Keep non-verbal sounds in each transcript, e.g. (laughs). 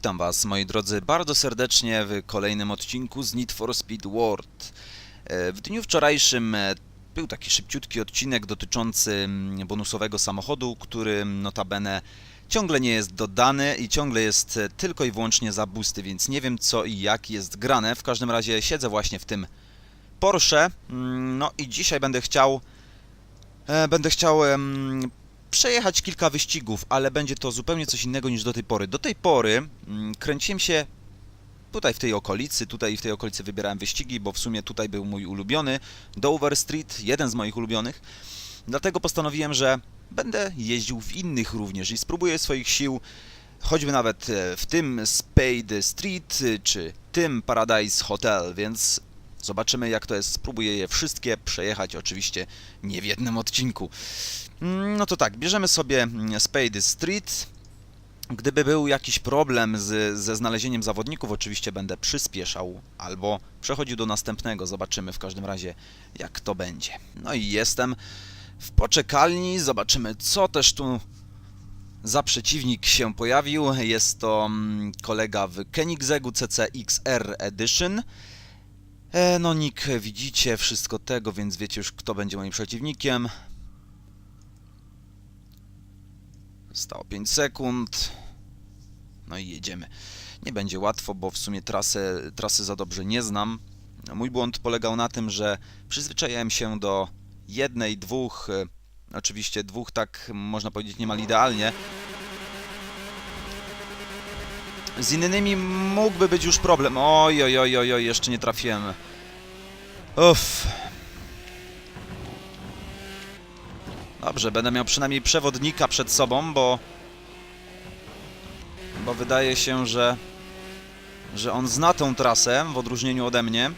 Witam Was, moi drodzy, bardzo serdecznie w kolejnym odcinku z Need for Speed World. E, W dniu wczorajszym e, był taki szybciutki odcinek dotyczący mm, bonusowego samochodu, który notabene ciągle nie jest dodany i ciągle jest e, tylko i wyłącznie za boosty, więc nie wiem co i jak jest grane. W każdym razie siedzę właśnie w tym Porsche, mm, no i dzisiaj będę chciał będę chciał przejechać kilka wyścigów, ale będzie to zupełnie coś innego niż do tej pory. Do tej pory mm, kręciłem się tutaj w tej okolicy, tutaj w tej okolicy wybierałem wyścigi, bo w sumie tutaj był mój ulubiony Dover Street, jeden z moich ulubionych. Dlatego postanowiłem, że będę jeździł w innych również i spróbuję swoich sił choćby nawet e, w tym Spade Street y, czy tym Paradise Hotel, więc zobaczymy jak to jest. Spróbuję je wszystkie przejechać, oczywiście nie w jednym odcinku. Mm, No to tak, bierzemy sobie mm, Spade Street. Gdyby był jakiś problem z, ze znalezieniem zawodników, oczywiście będę przyspieszał albo przechodził do następnego. Zobaczymy w każdym razie, jak to będzie. No i jestem w poczekalni. Zobaczymy, co też tu za przeciwnik się pojawił. Jest to mm, kolega w Koenigseggu CCXR Edition. E, no nick, widzicie wszystko tego, więc wiecie już, kto będzie moim przeciwnikiem. Zostało 5 sekund. No i jedziemy. Nie będzie łatwo, bo w sumie trasę, trasy za dobrze nie znam. Mój błąd polegał na tym, że przyzwyczaiłem się do jednej, dwóch, e, oczywiście dwóch tak można powiedzieć niemal idealnie. Z innymi mógłby być już problem. Oj, oj, oj, oj, jeszcze nie trafiłem. Uff. Dobrze, będę miał przynajmniej przewodnika przed sobą, bo... Bo wydaje się, że... Że on zna tą trasę, w odróżnieniu ode mnie.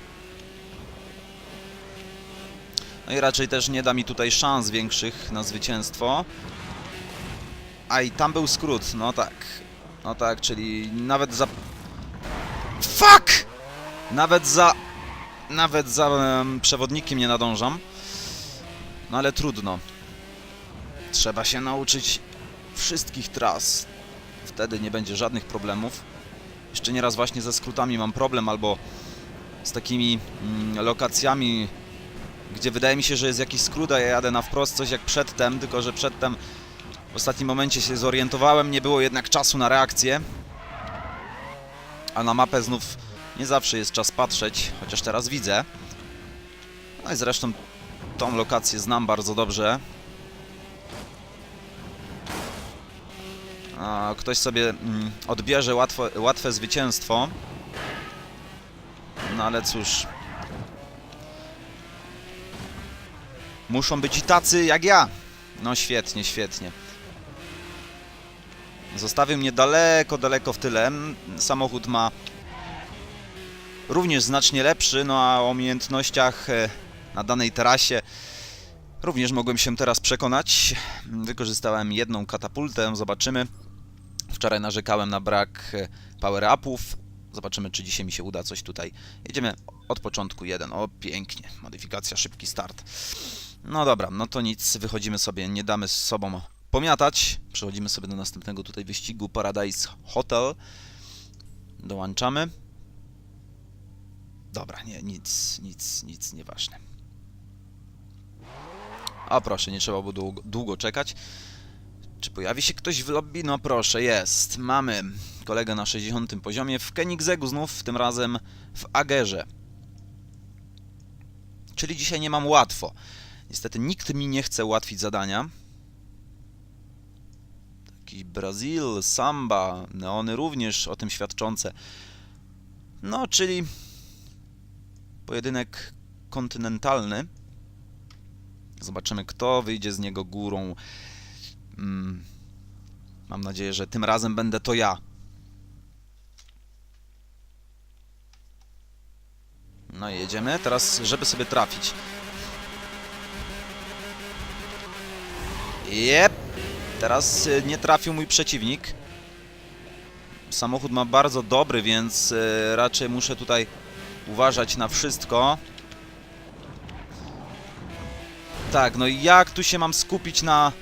No i raczej też nie da mi tutaj szans większych na zwycięstwo. A i tam był skrót, no tak. No tak, czyli nawet za... Fuck! Nawet za... Nawet za em, przewodnikiem nie nadążam. No ale trudno. Trzeba się nauczyć wszystkich tras. Wtedy nie będzie żadnych problemów. Jeszcze nieraz właśnie ze skrótami mam problem, albo z takimi mm, lokacjami, gdzie wydaje mi się, że jest jakiś skrót, a ja jadę na wprost, coś jak przedtem, tylko że przedtem w ostatnim momencie się zorientowałem, nie było jednak czasu na reakcję. A na mapę znów nie zawsze jest czas patrzeć, chociaż teraz widzę. No i zresztą tą lokację znam bardzo dobrze. A, ktoś sobie mm, odbierze łatwo, łatwe zwycięstwo. No ale cóż. Muszą być i tacy jak ja. No świetnie, świetnie. Zostawił mnie daleko, daleko w tyle. Samochód ma również znacznie lepszy, no a o umiejętnościach e, na danej trasie również mogłem się teraz przekonać. Wykorzystałem jedną katapultę, zobaczymy. Wczoraj narzekałem na brak e, power-upów. Zobaczymy, czy dzisiaj mi się uda coś tutaj. Jedziemy od początku jeden. O, pięknie. Modyfikacja, szybki start. No dobra, no to nic. Wychodzimy sobie, nie damy z sobą pomiatać. Przechodzimy sobie do następnego tutaj wyścigu Paradise Hotel. Dołączamy. Dobra, nie, nic, nic, nic nieważne. O proszę, nie trzeba było długo, długo czekać. Czy pojawi się ktoś w lobby? No proszę, jest. Mamy kolegę na 60 poziomie w Koenigseggu znów, tym razem w Agerze. Czyli dzisiaj nie mam łatwo. Niestety nikt mi nie chce ułatwić zadania. Taki Brazil, Samba, neony również o tym świadczące. No, czyli pojedynek kontynentalny. Zobaczymy, kto wyjdzie z niego górą. Mm, mam nadzieję, że tym razem będę to ja. No i jedziemy. Teraz, żeby sobie trafić. Jep. Teraz y, nie trafił mój przeciwnik. Samochód ma bardzo dobry, więc y, raczej muszę tutaj uważać na wszystko. Tak, no i jak tu się mam skupić na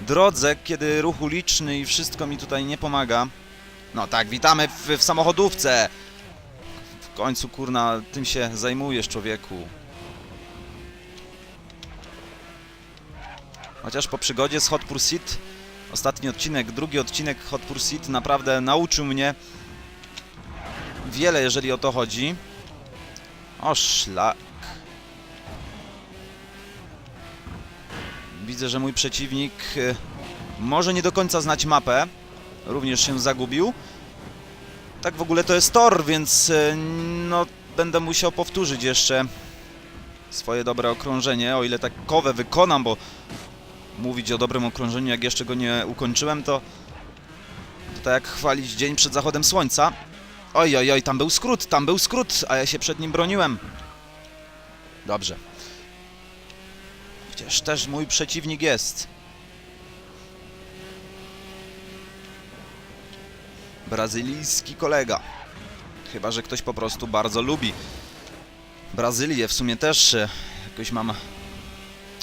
drodze, kiedy ruch uliczny i wszystko mi tutaj nie pomaga. No tak, witamy w, w samochodówce. W końcu, kurna, tym się zajmujesz, człowieku. Chociaż po przygodzie z Hot Pursuit, ostatni odcinek, drugi odcinek Hot Pursuit naprawdę nauczył mnie wiele, jeżeli o to chodzi. O, szlak. Widzę, że mój przeciwnik e, może nie do końca znać mapę. Również się zagubił. Tak w ogóle to jest tor, więc e, no będę musiał powtórzyć jeszcze swoje dobre okrążenie, o ile takowe wykonam, bo mówić o dobrym okrążeniu, jak jeszcze go nie ukończyłem, to to tak jak chwalić dzień przed zachodem słońca. Oj, oj, oj, tam był skrót, tam był skrót, a ja się przed nim broniłem. Dobrze. Chociaż też mój przeciwnik jest. Brazylijski kolega. Chyba, że ktoś po prostu bardzo lubi Brazylię. W sumie też e, jakoś mam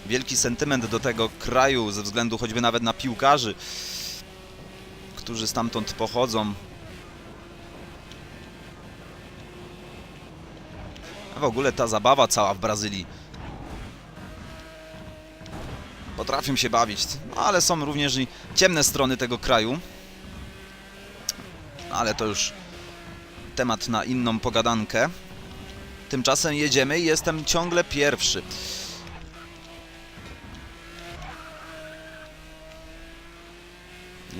wielki sentyment do tego kraju, ze względu choćby nawet na piłkarzy, którzy stamtąd pochodzą. A w ogóle ta zabawa cała w Brazylii. Potrafią się bawić, no, ale są również i ciemne strony tego kraju. Ale to już temat na inną pogadankę. Tymczasem jedziemy i jestem ciągle pierwszy.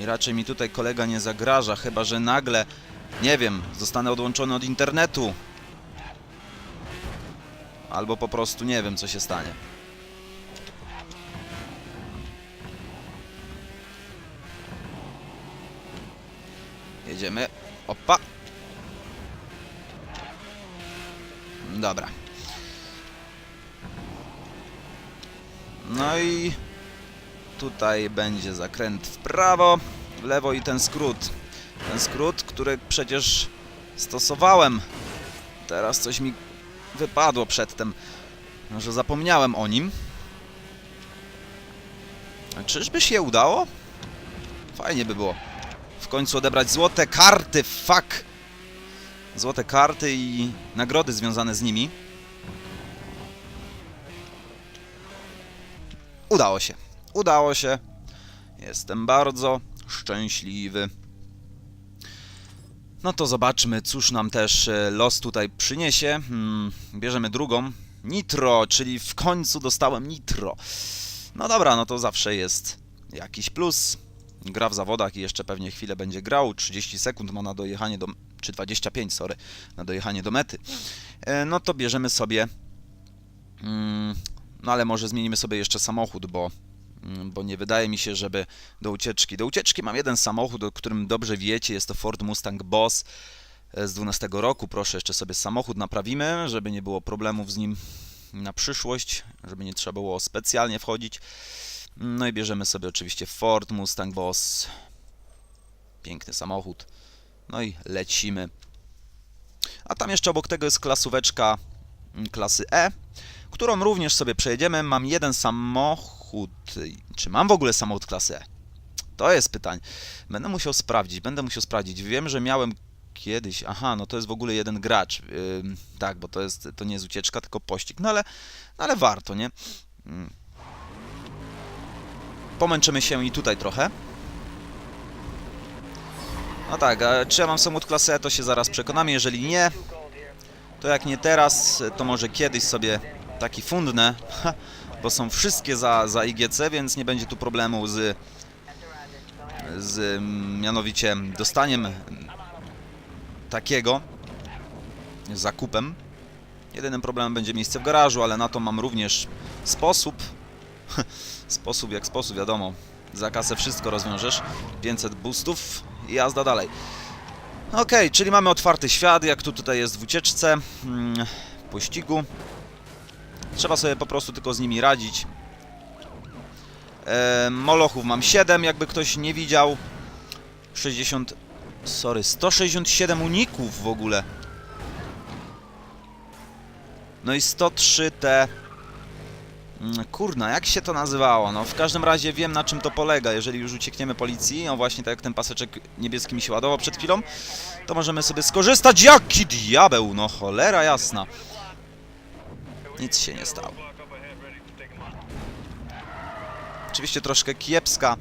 Raczej mi tutaj kolega nie zagraża, chyba że nagle, nie wiem, zostanę odłączony od internetu. Albo po prostu nie wiem, co się stanie. Jedziemy. Opa. Dobra. No i tutaj będzie zakręt w prawo, w lewo i ten skrót. Ten skrót, który przecież stosowałem. Teraz coś mi wypadło przedtem. Może zapomniałem o nim. A czyżby się udało? Fajnie by było. W końcu odebrać złote karty, fuck! Złote karty i nagrody związane z nimi. Udało się. Udało się. Jestem bardzo szczęśliwy. No to zobaczmy, cóż nam też e, los tutaj przyniesie. Hmm, bierzemy drugą. Nitro, czyli w końcu dostałem nitro. No dobra, no to zawsze jest jakiś plus. Gra w zawodach i jeszcze pewnie chwilę będzie grał. 30 sekund ma na dojechanie do... czy 25, sorry, na dojechanie do mety. E, no to bierzemy sobie... Mm, no ale może zmienimy sobie jeszcze samochód, bo bo nie wydaje mi się, żeby do ucieczki. Do ucieczki mam jeden samochód, o którym dobrze wiecie, jest to Ford Mustang Boss e, z 12 roku. Proszę, jeszcze sobie samochód naprawimy, żeby nie było problemów z nim na przyszłość, żeby nie trzeba było specjalnie wchodzić. No i bierzemy sobie oczywiście Ford Mustang Boss. Piękny samochód. No i lecimy. A tam jeszcze obok tego jest klasóweczka mm, klasy E, którą również sobie przejedziemy. Mam jeden samochód. Czy mam w ogóle samochód klasy E? To jest pytanie. Będę musiał sprawdzić, będę musiał sprawdzić. Wiem, że miałem kiedyś. Aha, no to jest w ogóle jeden gracz. Ym, tak, bo to jest to nie jest ucieczka, tylko pościg. No ale, no ale warto, nie? Ym. Pomęczymy się i tutaj trochę. No tak, a czy ja mam samochód klasy E, to się zaraz przekonamy. Jeżeli nie, to jak nie teraz, to może kiedyś sobie taki fundnę, bo są wszystkie za, za IGC, więc nie będzie tu problemu z, z mm, mianowicie dostaniem takiego zakupem. Jedynym problemem będzie miejsce w garażu, ale na to mam również sposób. (laughs) sposób jak sposób, wiadomo. Za kasę wszystko rozwiążesz. 500 boostów i jazda dalej. Okej, czyli mamy otwarty świat, jak tu tutaj jest w ucieczce, mm, pościgu. Trzeba sobie po prostu tylko z nimi radzić. E, molochów mam 7, jakby ktoś nie widział. 60... Sorry, 167 uników w ogóle. No i 103 te... Mm, Kurna, jak się to nazywało? No, w każdym razie wiem na czym to polega. Jeżeli już uciekniemy policji, no właśnie tak jak ten paseczek niebieski mi się ładował przed chwilą, to możemy sobie skorzystać. Jaki diabeł, no cholera jasna. Nic się nie stało. Oczywiście troszkę kiepska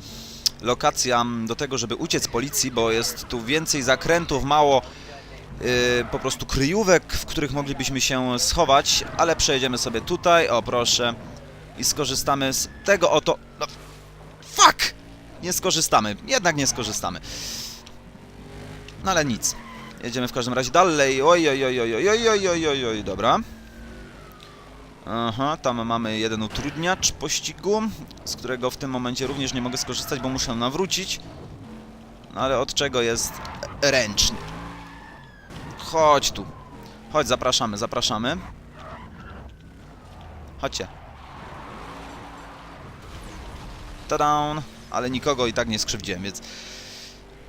lokacja do tego, żeby uciec policji, bo jest tu więcej zakrętów, mało yy, po prostu kryjówek, w których moglibyśmy się schować, ale przejedziemy sobie tutaj, o proszę, i skorzystamy z tego oto... No, fuck! Nie skorzystamy, jednak nie skorzystamy. No ale nic. Jedziemy w każdym razie dalej. Oj, oj, oj, oj, oj, oj, oj, oj, oj, oj, dobra. Aha, tam mamy jeden utrudniacz pościgu, z którego w tym momencie również nie mogę skorzystać, bo muszę nawrócić. No ale od czego jest ręczny? Chodź tu. Chodź, zapraszamy, zapraszamy. Chodźcie. Tadown. Ale nikogo i tak nie skrzywdziłem, więc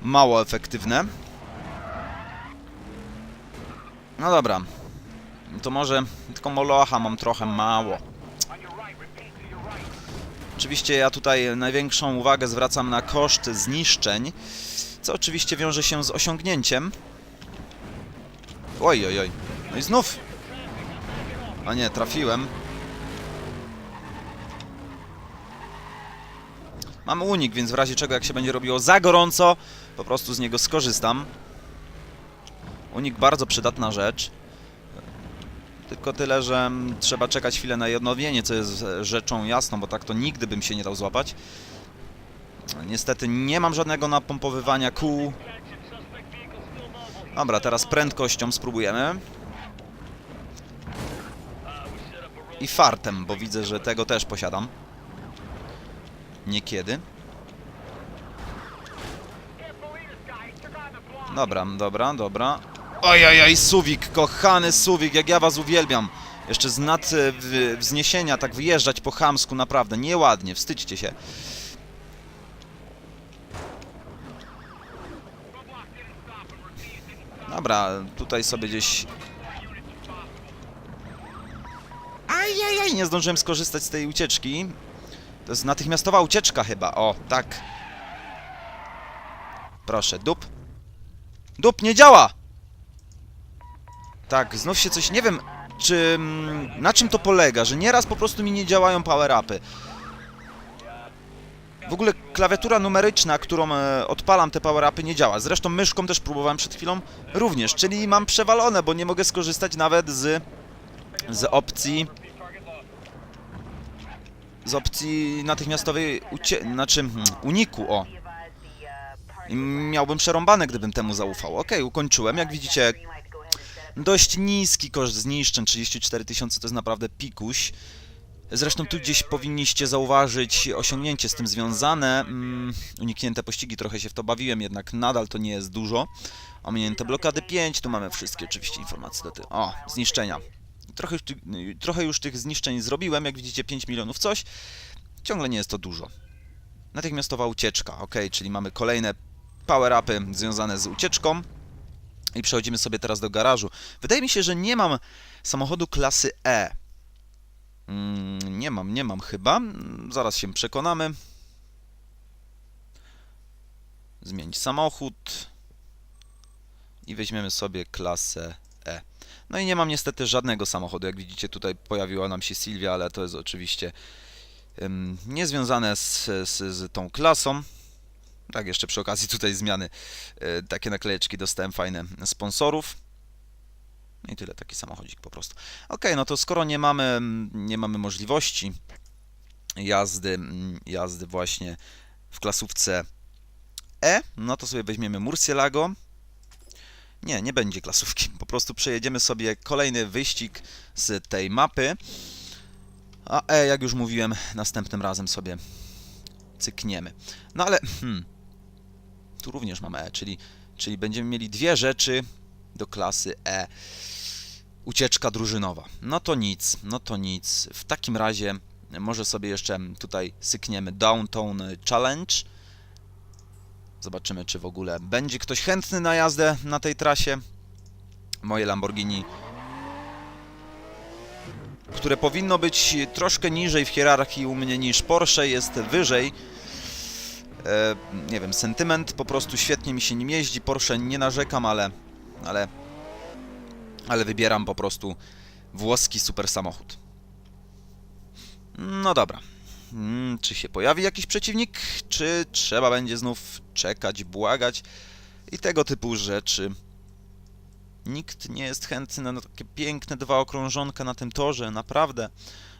mało efektywne. No dobra. To może tylko molocha mam trochę mało. Oczywiście ja tutaj największą uwagę zwracam na koszt zniszczeń, co oczywiście wiąże się z osiągnięciem. Oj, oj, oj. No i znów. A nie, trafiłem. Mamy unik, więc w razie czego jak się będzie robiło za gorąco, po prostu z niego skorzystam. Unik bardzo przydatna rzecz. Tylko tyle, że mm, trzeba czekać chwilę na odnowienie, co jest e, rzeczą jasną, bo tak to nigdy bym się nie dał złapać. Niestety nie mam żadnego napompowywania kół. Dobra, teraz prędkością spróbujemy. I fartem, bo widzę, że tego też posiadam. Niekiedy. Dobra, dobra, dobra. Ojojoj, Suwik, kochany Suwik, jak ja was uwielbiam. Jeszcze z nad e, wzniesienia tak wyjeżdżać po chamsku, naprawdę, nieładnie, wstydźcie się. Dobra, tutaj sobie gdzieś... Ajajaj, nie zdążyłem skorzystać z tej ucieczki. To jest natychmiastowa ucieczka chyba, o, tak. Proszę, dup. Dup, nie działa! Tak, znów się coś... Nie wiem, czy... mm, Na czym to polega, że nieraz po prostu mi nie działają power-upy. W ogóle klawiatura numeryczna, którą e, odpalam te power-upy nie działa. Zresztą myszką też próbowałem przed chwilą również, czyli mam przewalone, bo nie mogę skorzystać nawet z... z opcji... z opcji natychmiastowej ucie... znaczy hmm, uniku, o. I miałbym przerąbane, gdybym temu zaufał. Okej, ukończyłem. Jak widzicie, dość niski koszt zniszczeń, 34 tysiące to jest naprawdę pikuś. Zresztą tu gdzieś powinniście zauważyć osiągnięcie z tym związane. Mm, uniknięte pościgi, trochę się w to bawiłem, jednak nadal to nie jest dużo. Ominięte blokady 5, tu mamy wszystkie oczywiście informacje do tego. O, zniszczenia. Trochę, trochę już tych zniszczeń zrobiłem, jak widzicie 5 milionów coś. Ciągle nie jest to dużo. Natychmiastowa ucieczka, ok, czyli mamy kolejne power-upy związane z ucieczką. I przechodzimy sobie teraz do garażu. Wydaje mi się, że nie mam samochodu klasy E. Mm, nie mam, nie mam chyba. Zaraz się przekonamy. Zmienić samochód. I weźmiemy sobie klasę E. No i nie mam niestety żadnego samochodu. Jak widzicie, tutaj pojawiła nam się Sylwia, ale to jest oczywiście em, niezwiązane z, z, z tą klasą. Tak, jeszcze przy okazji tutaj zmiany. e, Takie naklejeczki dostałem fajne sponsorów. No i tyle, taki samochodzik po prostu. Ok, no to skoro nie mamy, nie mamy możliwości jazdy, jazdy właśnie w klasówce E, no to sobie weźmiemy Murcielago. Nie, nie będzie klasówki. (laughs) Po prostu przejedziemy sobie kolejny wyścig z tej mapy. A E, jak już mówiłem, następnym razem sobie cykniemy. No ale, hmm, tu również mamy E, czyli, czyli będziemy mieli dwie rzeczy do klasy E. Ucieczka drużynowa. No to nic, no to nic. W takim razie może sobie jeszcze tutaj sykniemy Downtown Challenge. Zobaczymy, czy w ogóle będzie ktoś chętny na jazdę na tej trasie. Moje Lamborghini które powinno być troszkę niżej w hierarchii u mnie niż Porsche, jest wyżej. E, nie wiem, sentyment po prostu świetnie mi się nim jeździ. Porsche nie narzekam, ale, ale, ale wybieram po prostu włoski super samochód. No dobra. Mm, czy się pojawi jakiś przeciwnik, czy trzeba będzie znów czekać, błagać i tego typu rzeczy. Nikt nie jest chętny na takie piękne dwa okrążonka na tym torze, naprawdę.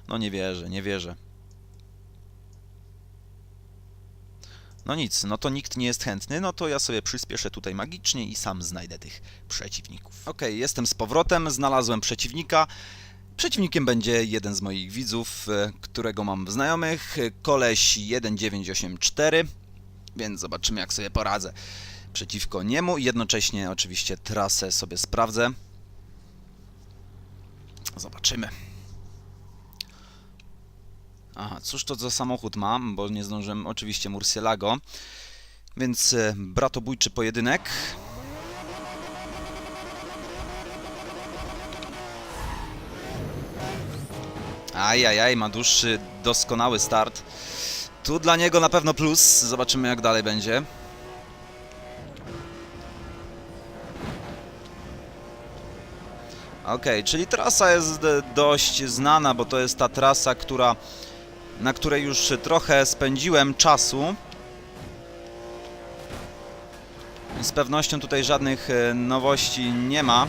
No nie wierzę, nie wierzę. No nic, no to nikt nie jest chętny, no to ja sobie przyspieszę tutaj magicznie i sam znajdę tych przeciwników. Okej, jestem z powrotem, znalazłem przeciwnika. Przeciwnikiem będzie jeden z moich widzów, e, którego mam w znajomych, koleś 1984, więc zobaczymy jak sobie poradzę przeciwko niemu i jednocześnie oczywiście trasę sobie sprawdzę. Zobaczymy. Aha, cóż to za samochód mam, bo nie zdążyłem oczywiście Murcielago. Więc e, bratobójczy pojedynek. Ajajaj, ma dłuższy, doskonały start. Tu dla niego na pewno plus. Zobaczymy jak dalej będzie. Okej, czyli trasa jest e, dość znana, bo to jest ta trasa, która, na której już trochę spędziłem czasu. Z pewnością tutaj żadnych e, nowości nie ma.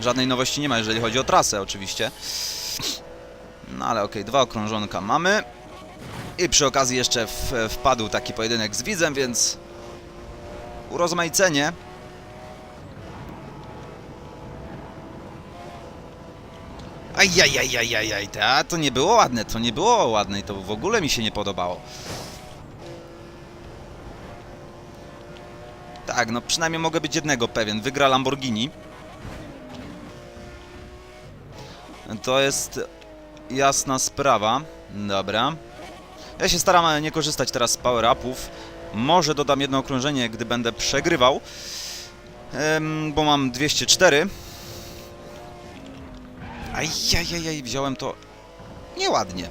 Żadnej nowości nie ma, jeżeli chodzi o trasę oczywiście. No ale okej, dwa okrążonka mamy. I przy okazji jeszcze wpadł taki pojedynek z widzem, więc urozmaicenie. Ajajajajajaj, a to nie było ładne, to nie było ładne i to w ogóle mi się nie podobało. Tak, no przynajmniej mogę być jednego pewien, wygra Lamborghini. To jest jasna sprawa. Dobra. Ja się staram nie korzystać teraz z power-upów. Może dodam jedno okrążenie, gdy będę przegrywał. Bo mam 204. Ajajajaj, wziąłem to nieładnie.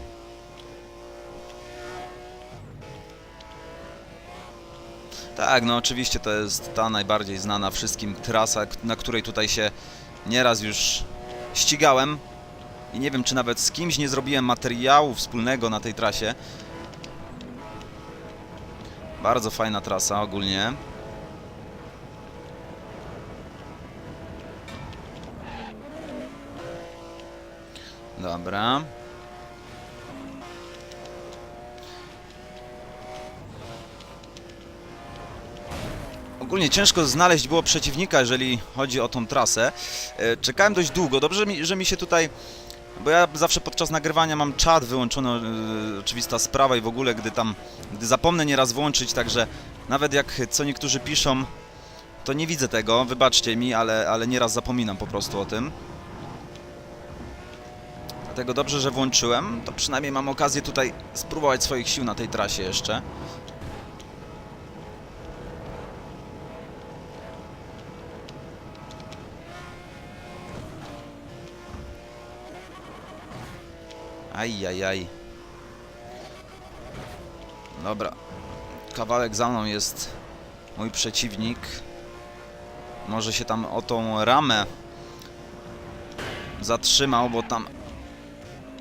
Tak, no oczywiście to jest ta najbardziej znana wszystkim trasa, na której tutaj się nieraz już ścigałem. I nie wiem, czy nawet z kimś nie zrobiłem materiału wspólnego na tej trasie. Bardzo fajna trasa ogólnie. Dobra. Ogólnie ciężko znaleźć było przeciwnika, jeżeli chodzi o tą trasę. E, Czekałem dość długo. Dobrze, mi, że mi się tutaj... Bo ja zawsze podczas nagrywania mam czat wyłączony, e, oczywista sprawa i w ogóle, gdy tam... Gdy zapomnę nieraz włączyć, także nawet jak co niektórzy piszą, to nie widzę tego, wybaczcie mi, ale, ale nieraz zapominam po prostu o tym. Dlatego dobrze, że włączyłem. To przynajmniej mam okazję tutaj spróbować swoich sił na tej trasie jeszcze. Ajajaj. Dobra. Kawałek za mną jest mój przeciwnik. Może się tam o tą ramę zatrzymał, bo tam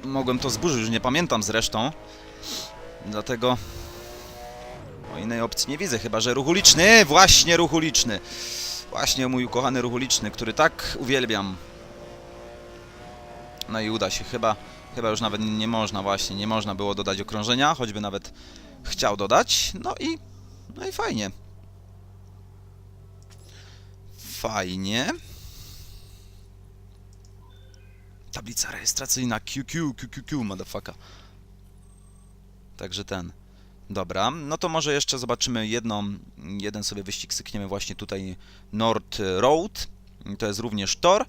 mogłem to zburzyć, już nie pamiętam zresztą. Dlatego o innej opcji nie widzę, chyba że ruch uliczny, właśnie ruch uliczny. Właśnie mój ukochany ruch uliczny, który tak uwielbiam. No i uda się, chyba, chyba już nawet nie można właśnie, nie można było dodać okrążenia, choćby nawet chciał dodać. No i, no i fajnie. Fajnie. Tablica rejestracyjna QQ, QQQ, motherfucker. Także ten. Dobra, no to może jeszcze zobaczymy jedną, jeden sobie wyścig sykniemy właśnie tutaj Nord Road. To jest również tor.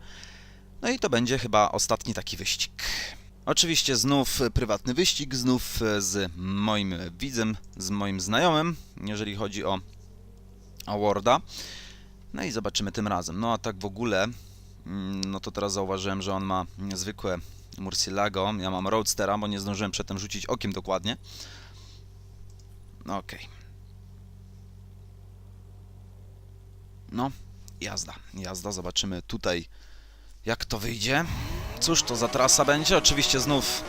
No i to będzie chyba ostatni taki wyścig. Oczywiście znów prywatny wyścig, znów z moim widzem, z moim znajomym, jeżeli chodzi o Awarda. No i zobaczymy tym razem. No a tak w ogóle No to teraz zauważyłem, że on ma zwykłe Murcielago. Ja mam Roadstera, bo nie zdążyłem przedtem rzucić okiem dokładnie. No okej. No, jazda, jazda. Zobaczymy tutaj, jak to wyjdzie. Cóż to za trasa będzie? Oczywiście znów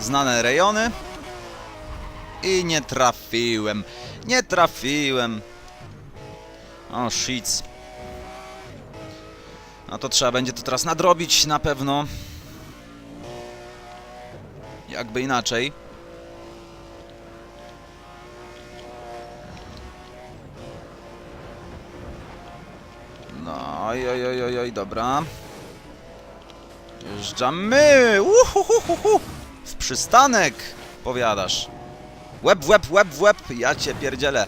znane rejony. I nie trafiłem. Nie trafiłem. O, shit. No to trzeba będzie to teraz nadrobić na pewno. Jakby inaczej. No, oj, oj, oj, oj, oj, dobra. Jeżdżamy! Uhuhuhuhu! W przystanek! Powiadasz. Łeb, łeb, łeb, łeb! Ja cię pierdzielę.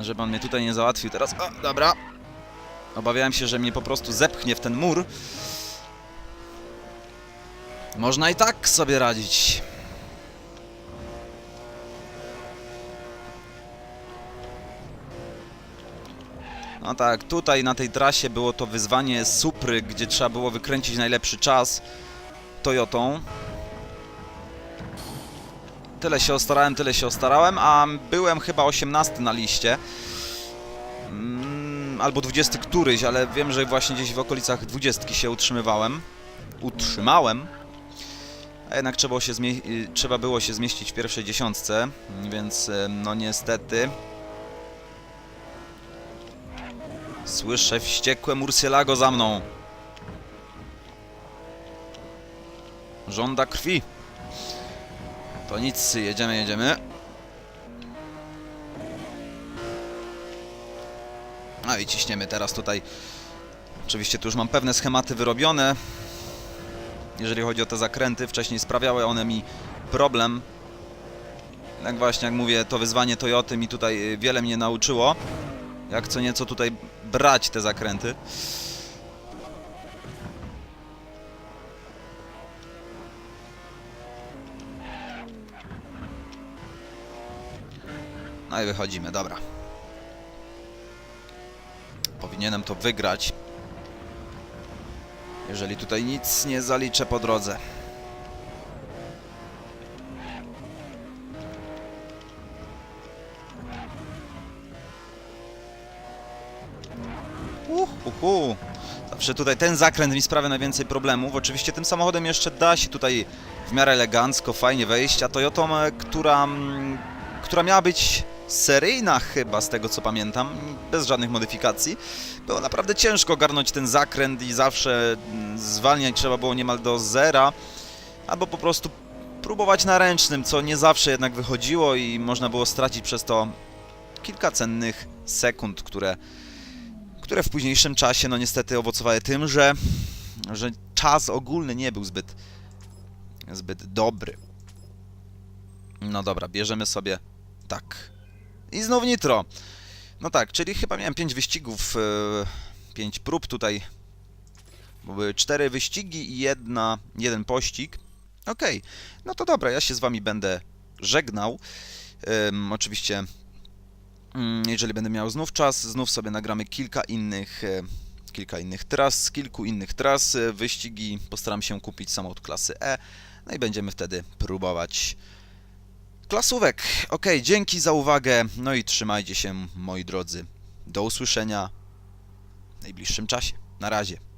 Żeby on mnie tutaj nie załatwił teraz. O, dobra. Obawiałem się, że mnie po prostu zepchnie w ten mur. Można i tak sobie radzić. No tak, tutaj na tej trasie było to wyzwanie Supry, gdzie trzeba było wykręcić najlepszy czas Toyotą. Tyle się ostarałem, tyle się ostarałem, a byłem chyba 18 na liście. Mm, albo 20 któryś, ale wiem, że właśnie gdzieś w okolicach 20 się utrzymywałem. Utrzymałem. A jednak trzeba, się y, trzeba było się zmieścić w pierwszej dziesiątce, więc y, no niestety Słyszę wściekłe Murcielago za mną. Żąda krwi. To nic, jedziemy, jedziemy. No i ciśniemy teraz tutaj. Oczywiście tu już mam pewne schematy wyrobione. Jeżeli chodzi o te zakręty, wcześniej sprawiały one mi problem. Jak właśnie, jak mówię, to wyzwanie Toyoty mi tutaj y, wiele mnie nauczyło. Jak co nieco tutaj brać te zakręty. I wychodzimy, dobra. Powinienem to wygrać. Jeżeli tutaj nic nie zaliczę po drodze. Uhuhu. Zawsze tutaj ten zakręt mi sprawia najwięcej problemów. Oczywiście tym samochodem jeszcze da się tutaj w miarę elegancko, fajnie wejść, a Toyotą, która, mm, która miała być seryjna chyba, z tego co pamiętam, bez żadnych modyfikacji, było naprawdę ciężko ogarnąć ten zakręt i zawsze mm, zwalniać trzeba było niemal do zera, albo po prostu próbować na ręcznym, co nie zawsze jednak wychodziło i można było stracić przez to kilka cennych sekund, które które w późniejszym czasie, no niestety owocowały tym, że, że czas ogólny nie był zbyt, zbyt dobry. No dobra, bierzemy sobie tak. I znów nitro. No tak, czyli chyba miałem 5 wyścigów, 5 prób tutaj, były 4 wyścigi i jedna, jeden pościg. Okej, no to dobra, ja się z wami będę żegnał. Ym, oczywiście Mm, Jeżeli będę miał znów czas, znów sobie nagramy kilka innych, e, kilka innych tras, kilku innych tras, e, wyścigi. Postaram się kupić samochód klasy E, no i będziemy wtedy próbować klasówek. Ok, dzięki za uwagę, no i trzymajcie się, moi drodzy. Do usłyszenia w najbliższym czasie. Na razie.